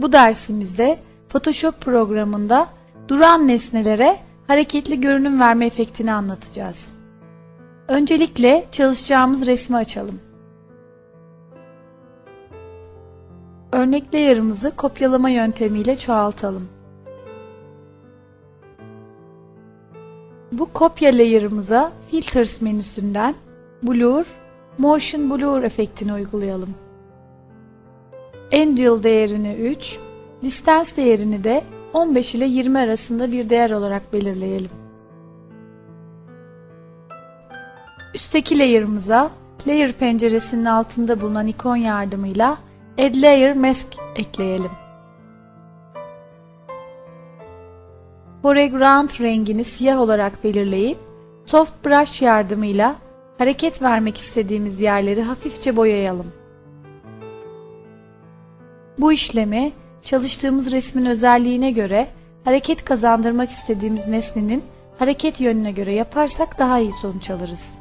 Bu dersimizde Photoshop programında duran nesnelere hareketli görünüm verme efektini anlatacağız. Öncelikle çalışacağımız resmi açalım. Örnek layer'ımızı kopyalama yöntemiyle çoğaltalım. Bu kopya layer'ımıza Filters menüsünden Blur, Motion Blur efektini uygulayalım. Angel değerini 3, Distance değerini de 15 ile 20 arasında bir değer olarak belirleyelim. Üstteki layer'ımıza Layer penceresinin altında bulunan ikon yardımıyla Add Layer Mask ekleyelim. Foreground rengini siyah olarak belirleyip Soft Brush yardımıyla hareket vermek istediğimiz yerleri hafifçe boyayalım. Bu işlemi çalıştığımız resmin özelliğine göre hareket kazandırmak istediğimiz nesnenin hareket yönüne göre yaparsak daha iyi sonuç alırız.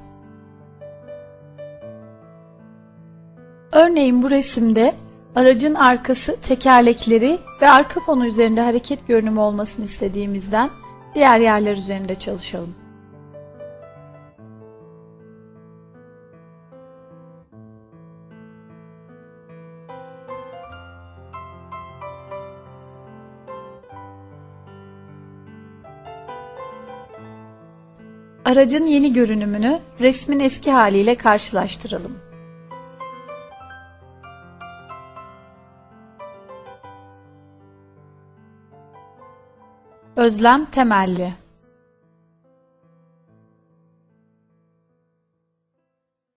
Örneğin bu resimde aracın arkası, tekerlekleri ve arka fonu üzerinde hareket görünümü olmasını istediğimizden diğer yerler üzerinde çalışalım. Aracın yeni görünümünü resmin eski haliyle karşılaştıralım. Özlem Temelli